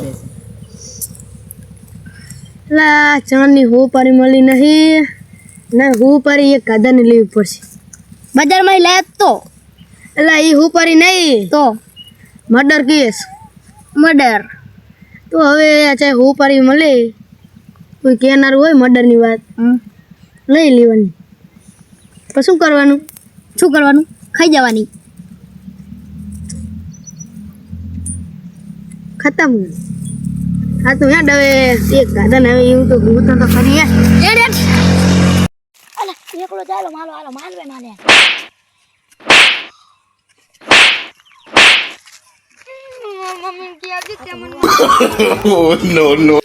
પડે છે લા ચાંદની હોપારી મળી નહીં. ના હોપારી એ કાદાને લેવી પડશે. બજારમાં લે તો? એટલે એ હોપારી નહીં. તો? Murder case. મર્ડર? તો હવે ચાહે હોપારી મળે. કોઈ કહેનારું હોય મર્ડરની વાત. લઈ લેવાની. તો શું કરવાનું? શું કરવાનું? ખાઈ જવાની. ખતમ હા તો હેડ હવે એક ગાદન હવે એવું તો ગૂંથો તો કરીએ અલે એકલો ચાલો માલો હાલો માલવે માલે. Oh no no.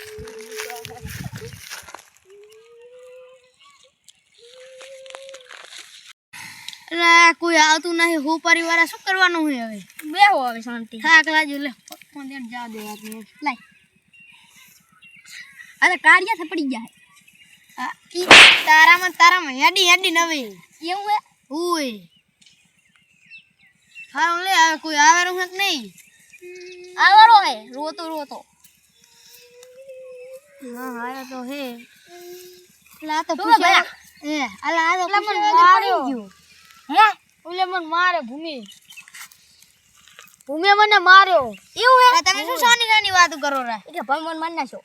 એટલે કોઈ આવતું નહીં હું વાળા શું કરવાનું હોય હવે? બેહો હવે શાંતિ. થાક લાગ્યું લે. પપ્પા દેડ જા દે લાય. અરે કાઢિયા થપડી જાય ઈ તારામાં તારામાં હેડી હેડી નવી. એવું હે? ઉય હારું લે હવે કોઈ આવેરું છે કે નહીં? આવરો હે રોતો રોતો. હા હા તો હે. આ તો પૂછ્યા? એ અલા આ તો. પડી ગયો. હે? ઓલે મને મારે ભૂમિ. ભૂમિ મને માર્યો. એવું હે? તમે શું સાની શાની વાતો કરો રા? એટલે ભગવાન ભાઈ મને માર નાખ્યો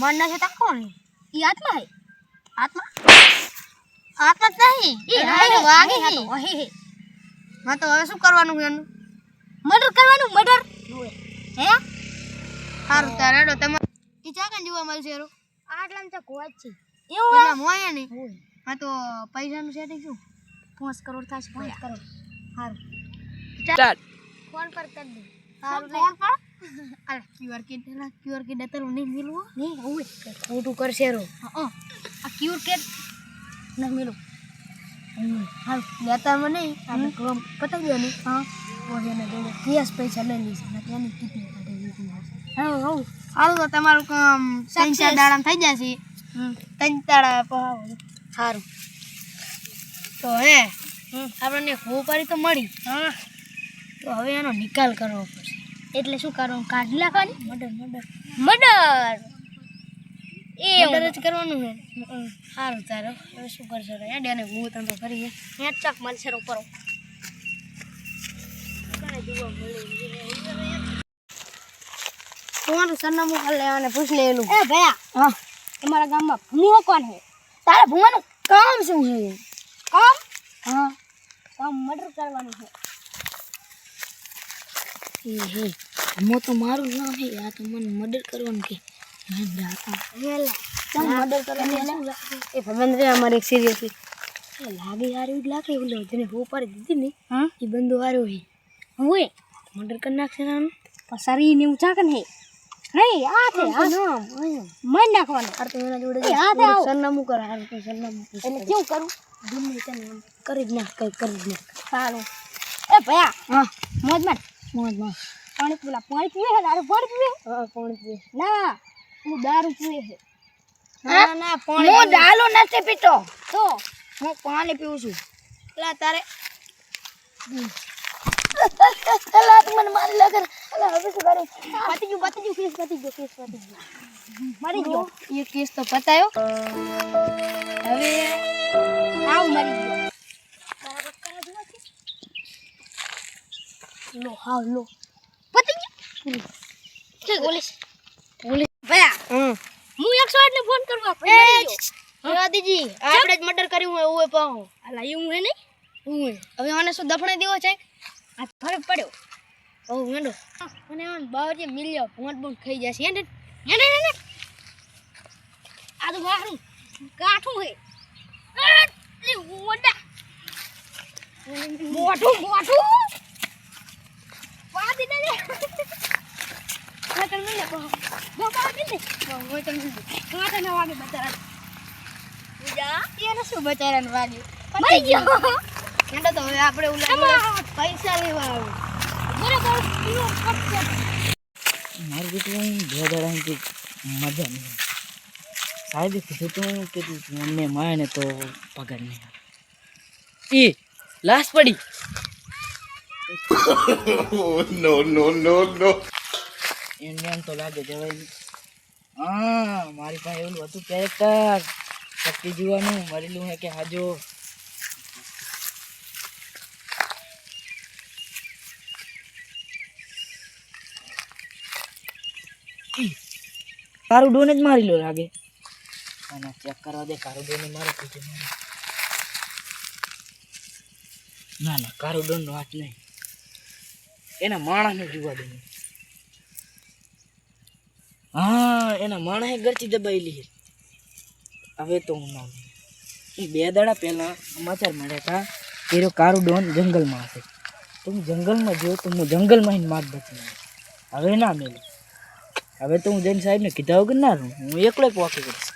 મન નથી તા કોણ ઈ આત્મા હે. આત્મા? આત્મા જ નહીં. ઈ હે વાગી હે. તો અહી હે. હા તો હવે શું કરવાનું એનું? મર્ડર કરવાનું મર્ડર. હે? સારું તારે હેડો તમે ઈ ચાકન જોવા મળશે રો આટલામાં તો કોઈ છે. એવું પેલા હોય ને હા તો પૈસાનું સેટિંગ શું? પાંચ કરોડ થશે પાંચ કરોડ. સારું ચાલ. ફોન પર કરી દે. સારું ફોન પર અરે ક્યુઆર કેડ પેલા ક્યુઆર કોડ અત્યારે નહીં મેલવો નહીં હોય ખોટું કરશે રો હા આ ક્યુઆર કેડ ના મેલો હાલ લેતા મને નહીં આપણે કામ પતાવી દો ને હા એને જોડે કેસ પૈસા લઈ લઈશ અને ત્યાંની ટિકિટ કાઢી લીધી હા હા હાલ તો તમારું કામ ત્રણ ચાર. દાડામાં થઈ જશે ત્રણ દાડા પહાવ સારું તો હે આપણને હોપારી તો મળી હા તો હવે એનો નિકાલ કરવો પડશે. એટલે શું કરવાનું? કાઢી નાખવાની? Murder murder. મર્ડર! એ મર્ડર જ કરવાનું છે. સારું તારો. હવે શું કરશો? હેડ એને હું તને કરી હેડ ચાક મળશે ઉપર તમારું સરનામું ખાલી લેવાને પૂછ લેલું એ ભયા હા. તમારા ગામમાં ભૂમો કોણ છે. તારે ભૂવાનું કામ શું છે? કામ? હા. કામ મર્ડર કરવાનું છે. એ હે મો તો મારું નામ હે આ તો મને મર્ડર કરવાનું કે. મેં અમારે એક લાગે યાર એવું લાગે એવું લો જેને હો પાડી દીધી ને હા? એ બંદો હાર્યો હે. હોય? મર્ડર કરી નાખશે ને આનું? પસારી ને એવું કન હે. નહીં આ છે આ. નામ અહીંયા નાખવાનું. અરે તો એના જોડે એ તે સરનામું કર હાલ તો સરનામું એટલે કેવું કરું? ગમે તેને કરી જ નાખ કરી જ નાખ. સારું. એ ભયા હા. મોજ માર પાણી પૂલા પાણી પીવે છે દારૂ પાણી પીવે હા? પાણી પીવે ના હું દારૂ પીવે છે ના ના પાણી હું દારૂ નથી પીતો. તો? હું પાણી પીવું છું. એટલે તારે અલા તું મને મારી લાગે અલા હવે શું કરું? પતી ગયું પતી ગયું કેસ પતી ગયો કેસ પતી ગયો. મરી ગયો. એ કેસ તો પતાયો. હવે આવ મરી ગયો. લો હાવ લો પતી ગયું ઠીક પોલીસ પોલીસ ભયા હું એકસો આઠ ને ફોન કરવા ગયો દાદીજી આપણે જ મર્ડર કર્યું હોય ઓય પાહો અલા એવું હે નહીં ઓય હવે મને શું દફણે દેવો છે? આ ફરક પડ્યો. ઓ મેંડો મને આમ બાવજે મિલ્યો ભોંટ બોંટ ખાઈ જશે હેને હેને હેને આ તો મારું કાઠું હે મોટું મોટું પાડી મરી પૈસા લેવા આવે બરાબર પીવો મારું મજા નહીં સાહેબ, કીધું તું અમને મળે ને તો પગાર નહીં લાશ પડી. Oh no no no no. એને એમ તો લાગે જવાય હા, મારી પાસે એવું હતું કેરેક્ટર શક્તિ જોવાનું મરેલું હે કે હાજો? કારું ડોને જ મારી લો લાગે. અને ચેક કરવા દે કારું ડોને મારે કીધું. ના ના કારું ડોનનો હાથ નહીં. એના માણસને જોવા દે. હા એના માણસે ઘરથી દબાયેલી છે. હવે તો હું ના એ બે દાડા પહેલા સમાચાર મળ્યા હતા કે એરો કારું ડોન જંગલમાં હશે. તો હું જંગલમાં જો તો હું જંગલમાં માગ બચી હવે ના મેલું. હવે તો હું જૈન સાહેબને કીધા વગર ના રહું. હું એકલો એક વાકી કરીશ.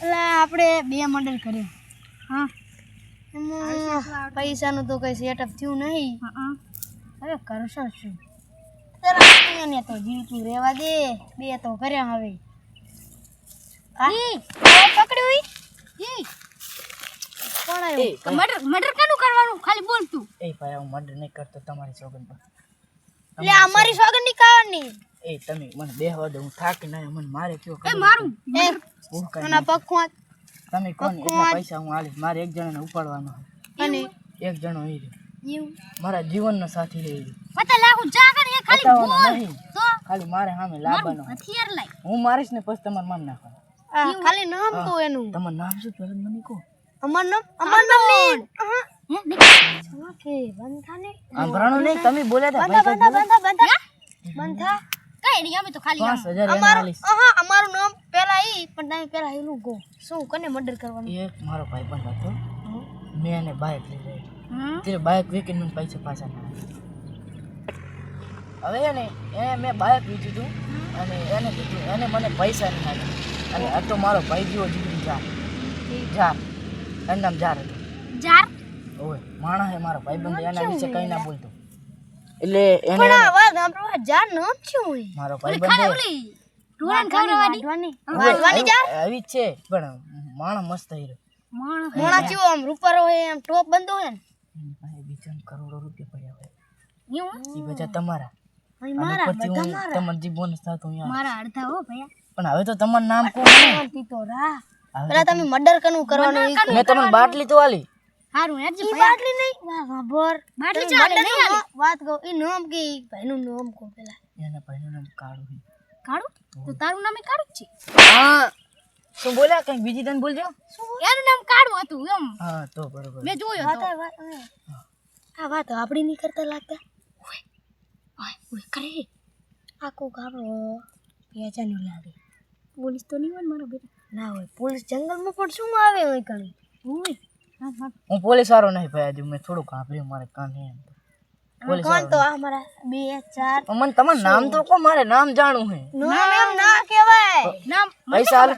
એટલે આપણે બે મંડળ કર્યું. હા. પૈસાનું તો કઈ સેટઅપ થયું નહીં. હવે કરશો શું? ને તો જીવતું રહેવા દે. બે તો કર્યા હવે. પકડ્યું કોણ એ આવ્યું ભાઈ, મર્ડર મર્ડર કેનું કરવાનું? ખાલી બોલ તું. એ ભાઈ હું મર્ડર નહીં કરતો તમારી સોગન પર. એટલે અમારી સોગનની કાવાની એ તમે મને બેહવા દો હું થાકી ના મને મારે કયો ખબર મારું એ આના પગ તમે કોણ? એટલા પૈસા હું હાલીશ? મારે એક જણાને ઉપાડવાનો અને એક જણો એ રહ્યો. મારા જીવનનો સાથી રહી પતા લાગુ જાગર એ બતાવવાનો નહીં. તો ખાલી મારે સામે લાવવાનો હું મારીશ ને પછી તમારે મારી નાખવાનું. ખાલી નામ તો એનું. તમારું નામ શું પહેલા મને કહો. અમાર નામ? અમાર નામ ને કે બંધા ને આંભરાણો નહીં તમે બોલ્યા હતા બંધા બંધા બંધા બંધા. કઈ નહીં અમે તો ખાલી અમારું હા અમારું નામ પહેલા ઈ પણ તમે પહેલા એનું ગો શું કને મર્ડર કરવાનું? એક મારો ભાઈ પણ હતો. મેં એને બાઇક લઈ ગઈ તે બાઇક વેચીને મને પૈસા પાછા ના હવે એને એને મેં બાઇક વેચ્યું હતું અને એને કીધું એને મને પૈસા નહીં આપ્યા. અને આ તો મારો ભાઈ જેવો જીગરી જાર જાર એનું નામ જાર હતું. જાર? ઓય માણસ હે મારો ભાઈ બંધ એના વિશે કઈ ના બોલતો. એટલે એને પણ આ વાત આપણો જાર નામ શું હોય. મારો ભાઈ બંધ ઢોરણ ખવડાવવાની વાડવાની જાર આવી છે પણ માણસ મસ્ત હીરો મોણા ચીવો આમ રૂપર હોય આમ ટોપ બંધો હોય ને. ભાઈ બીજા કરોડો રૂપિયા પડ્યા હોય. એવું? એ બધા તમારા. અહીં અને મારા ઉપરથી હું જે બોનસ થતું અહીંયા મારા અડધા હો ભયા. પણ હવે તો તમારું નામ કોણ રા પેલા તમે મર્ડર કનું કરવાનું મેં તમને બાટલી તો આલી. હારું ઈ બાટલી નહીં. વાહ વાહ બાટલી ચાલે નહીં આલી વાત કહો. ઈ નામ કે ભાઈ નું નામ કહો પેલા. એના ભાઈનું નામ કાળું છે. કાળું? તો તારું નામ કાળું જ છે. હા. શું બોલ્યા કઈ બીજી તને બોલજો. એનું નામ કાળું હતું એમ. હા તો બરોબર. મેં જોયો તો આ વાત આપણી નહીં કરતા લાગતા. ઓય ઓય કરે. આ કોક આપણો પેચાનું લાગે. પોલીસ તો નહીં હોય મારો બેટા? ના હોય. પોલીસ જંગલમાં પણ શું આવે હોય કણી ઓય. હા હા હું પોલીસ વાળો નહીં ભાઈ હજુ મેં થોડું સાંભળ્યું મારે કાન એમ. પોલીસ કોણ તો આ મારા બે ચાર? મને તમારું નામ તો કો મારે નામ જાણવું છે. નામ એમ ના કહેવાય. નામ પૈસા હાલ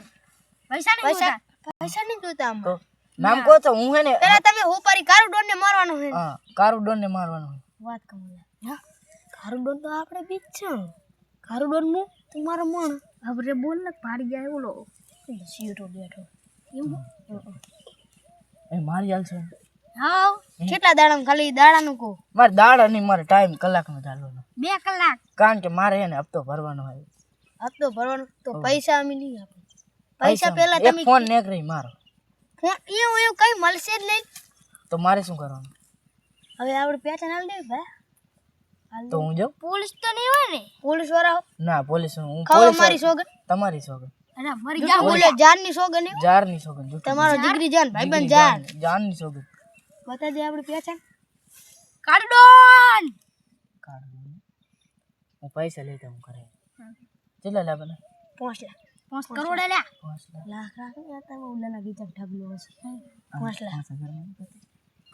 પૈસા નહીં પૈસા પૈસા નહીં જોતા તો નામ કહો તો હું હે ને પેલા તમે કારું ડોન ને મારવાનો છે. હા કારું ડોન ને મારવાનું હોય વાત કમલા હા? ડોન તો આપણે બીજ છે. કારું ડોન મુ તું મારો મણ. આપણે બોલ ને પાડી જાય ઓલો બેઠો. એવું? મારી હાલ હા કેટલા દાડા ખાલી દાડાનું કહું? મારે દાડા નહીં મારે ટાઈમ કલાકનો ચાલવાનો બે કલાક? કારણ કે મારે એને હપ્તો ભરવાનો હોય. હપ્તો ભરવાનો તો પૈસા અમે નહીં આપે. પૈસા પહેલા તમે ફોન નેકરી મારો. એવું એવું કઈ મળશે જ નહીં. તો મારે શું કરવાનું? હવે આપણે પેટન ના દે ભાઈ. તો હું જાઉં? પોલીસ તો નહીં હોય ને. પોલીસવાળા ના પોલીસ હું પોલીસ મારી સોગન. તમારી સોગન. મરી જા બોલે? જાન સોગન એવું? સોગન તમારો દીકરી જાન ભાઈબંધ જાન જાનની સોગન બતા દે આપણે પેચા કાડડોન કાઢ હું પૈસા લેતા હું કરે કેટલા લાવવાના પાંચ લાખ. પાંચ કરોડ લ્યા. લાખ. લાખ લાખ તમે ઉલાના ગીચક ઢગલો હશે. પાંચ લાખ. પાંચ હજારમાં પતી.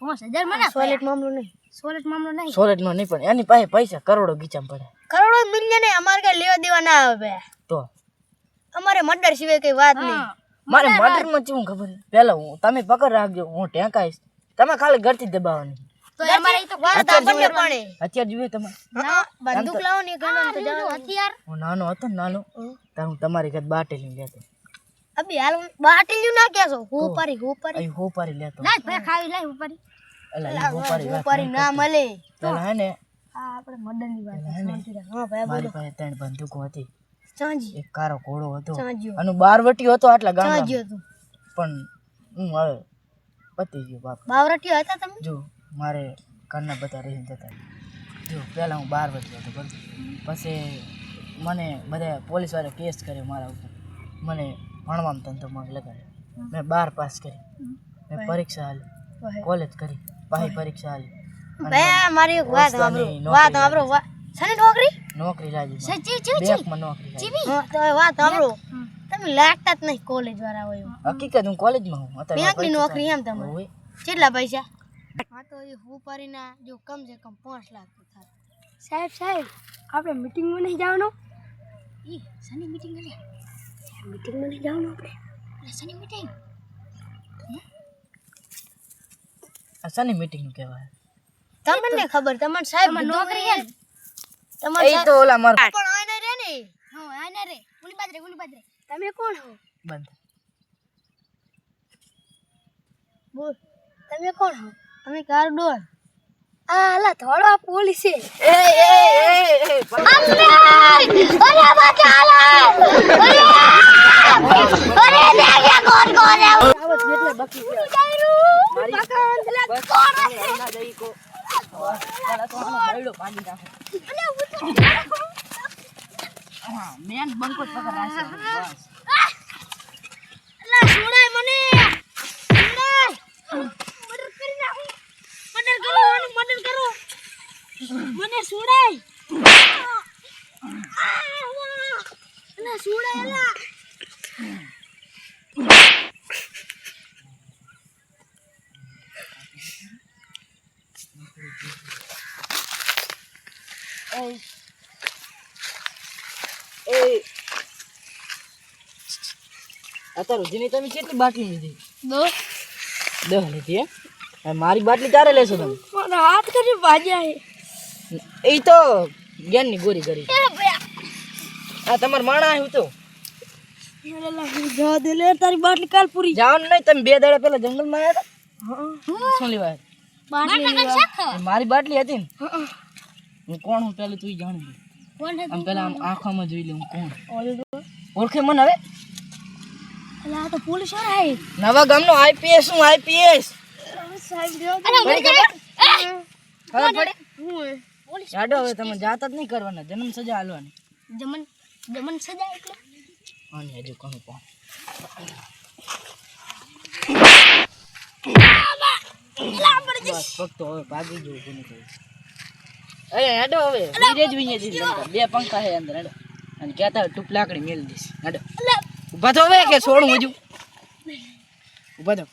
પાંચ હજાર મને સોલેટ મામલો નહીં. સોલેટ મામલો નહીં. સોલેટનો નહીં પણ એની પાસે પૈસા કરોડો ગીચામ પડે. કરોડો મિલિયન અમારે કઈ લેવા દેવા ના આવે. તો? અમારે મર્ડર સિવાય કઈ વાત નહીં. મારે મર્ડરમાં શું ખબર? પેલા હું તમે પકડ રાખજો હું ટેકાઈશ તમે ખાલી ઘરથી દબાવવાની. તો અમારે તો વાત આપણને પડે અત્યારે જોઈએ તમે બંદૂક લાવો ને ગણો તો જાઓ હથિયાર. હું. નાનો હતો નાનો. ત્યારે હું તમારી ઘર બાટેલી લેતો. અબી હાલ ના કેસો હું પરી હું પરી હોપારી લેતો. ના ભાઈ ખાવી લાઈ હું પરી એટલે અહીં હોપારી ના મળે. તો હે ને આ આપણે મર્ડરની વાત પેલા હે ને, શાંતિ રાખ. હા ભાઈ મારી પાસે ત્રણ બંદૂકો હતી. ચાંજી. એક કારો ઘોડો હતો. ચાંજ્યો અને બારવટીયો હતો આટલા ગામમાં ચાંજ્યો હતો પણ હું હવે પતી ગયો બાપ. બાવરટીઓ હતા તમે? જો મારે ઘરના બધા રહીને જતા જો પહેલાં હું બાર વચ્ચે હતો પછી મને બધા પોલીસવાળા કેસ કર્યો મારા ઉપર. મને ભણવામાં ધંધોમાં લગાડ્યો. મેં બાર પાસ કરી. મેં પરીક્ષા હાલી કોલેજ કરી. પાહી પરીક્ષા હાલી મારી વાત સાંભળો. વાત સાંભળો. વાત નોકરી? નોકરી લાગી મને. સચી ચી બેંકમાં નોકરી લાગી. હા તો વાત સાંભળો. તમે લાગતા જ નહીં કોલેજ વાળા હોય. હકીકત હું કોલેજમાં હું. અત્યારે બેંકની નોકરી એમ. તમારે. કેટલા પૈસા? હા તો એ હું પરીના જો કમ સે કમ પાંચ લાખ તો થાય. સાહેબ સાહેબ આપણે મીટિંગમાં નહીં જવાનું? ઈ સની મીટિંગ અલે મીટિંગમાં નહીં જવાનું આપણે? સની શની મીટિંગ આ શાની મીટિંગ કહેવાય. તમને ખબર તમારે સાહેબ નોકરી હે? તમારે એ તો ઓલા મર પણ આને રે ને. હા આને રે. ગુલી બાદરે ગુલી બાદરે તમે કોણ હો? બંધ. બોલ. તમે કોણ હો? તમે કાર ડોર આ અલા થોડો પોલીસ છે. એ એ એ એ આવત એટલે બકી મારી બસ ના જઈ કો. ભાંગી નાખો મેન બંકો પકડ રાખશે બસ. મને. છોડાય મર્ડર કરી નાખું. મર્ડર કરો આનું મર્ડર કરો મને છોડાય અલા છોડાય અલા એ અત્યારે સુધીની તમે કેટલી બાટલી લીધી? દો દહ લીધી હે હવે મારી બાટલી ક્યારે લેશો તમે? મને હાથ કરી ભાજ્યા એ. તો જ્ઞાનની ગોરી કરી એ ભયા. આ તમાર માણા આવ્યું તો. જા દે લે તારી બાટલી કાલ પૂરી. જવાનું નહીં તમે બે દાડા પહેલા જંગલમાં આવ્યા હતા? શું લેવા. આવ્યા? એ મારી બાટલી હતી ને? હું કોણ હું પેલું તું જાણી લે આમ પેલા આમ આંખોમાં જોઈ લઉં કોણ. ઓળખે મને હવે? અલા આ તો પોલીસ હે નવા ગામનો આઈપીએસ હું આઈપીએસ? સાહેબ ખબર? ખબર જાડો હવે તમે જાત જ નહીં કરવાના. જન્મ સજા હાલવાની. જમન જમન સજા એટલે? અને હજુ કહું પણ બસ ફક્ત હવે ભાગી જવું કોને કહ્યું? અરે હેડો હવે. ધીરે જ વિኘ દીધી. બે પંખા હે અંદર હેડો. અને કહેતા ટૂપ લાકડી મેલી દઈશ. હેડો. ઊભા તો હવે કે છોડું હજુ? ઊભા તો